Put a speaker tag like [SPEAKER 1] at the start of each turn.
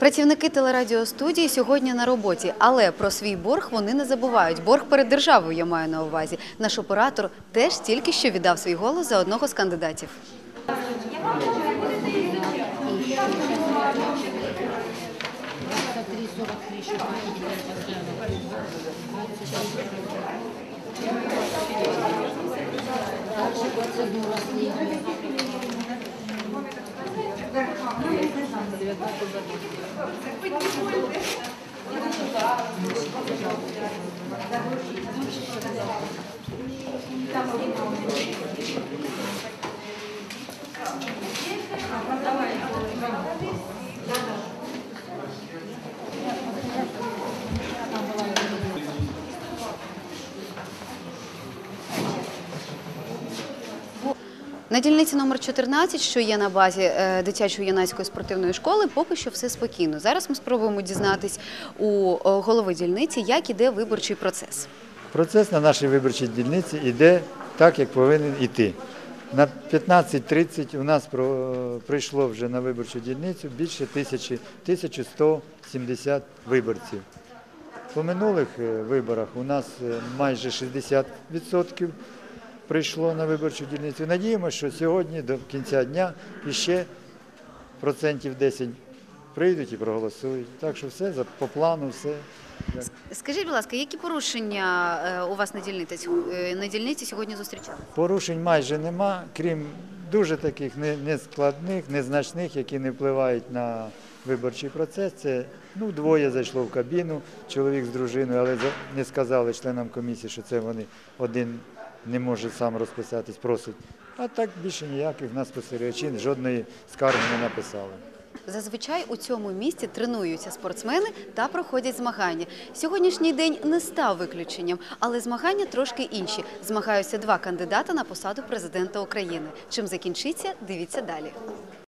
[SPEAKER 1] Працівники телерадіостудії сьогодні на роботі, але про свій борг вони не забувають. Борг перед державою я маю на увазі. Наш оператор теж тільки що віддав свій голос за одного з кандидатів. Там На дільниці номер 14, що є на базі е, дитячо-юнацької спортивної школи, поки що все спокійно. Зараз ми спробуємо дізнатись у е, голови дільниці, як іде виборчий процес.
[SPEAKER 2] Процес на нашій виборчій дільниці йде так, як повинен йти. На 15.30 у нас прийшло вже на виборчу дільницю більше тисячі, 1170 виборців. По минулих е, виборах у нас майже 60% прийшло на виборчу дільницю. Надіємося, що сьогодні до кінця дня іще процентів 10 прийдуть і проголосують. Так що все по плану, все.
[SPEAKER 1] Скажіть, будь ласка, які порушення е, у вас на дільниці, е, на дільниці сьогодні зустрічали?
[SPEAKER 2] Порушень майже нема, крім дуже таких не- нескладних, незначних, які не впливають на виборчий процес. Це ну, двоє зайшло в кабіну, чоловік з дружиною, але не сказали членам комісії, що це вони один не може сам розписатись, просить. А так більше ніяких нас спостерігачів, жодної скарги не написали.
[SPEAKER 1] Зазвичай у цьому місті тренуються спортсмени та проходять змагання. Сьогоднішній день не став виключенням, але змагання трошки інші. Змагаються два кандидати на посаду президента України. Чим закінчиться, дивіться далі.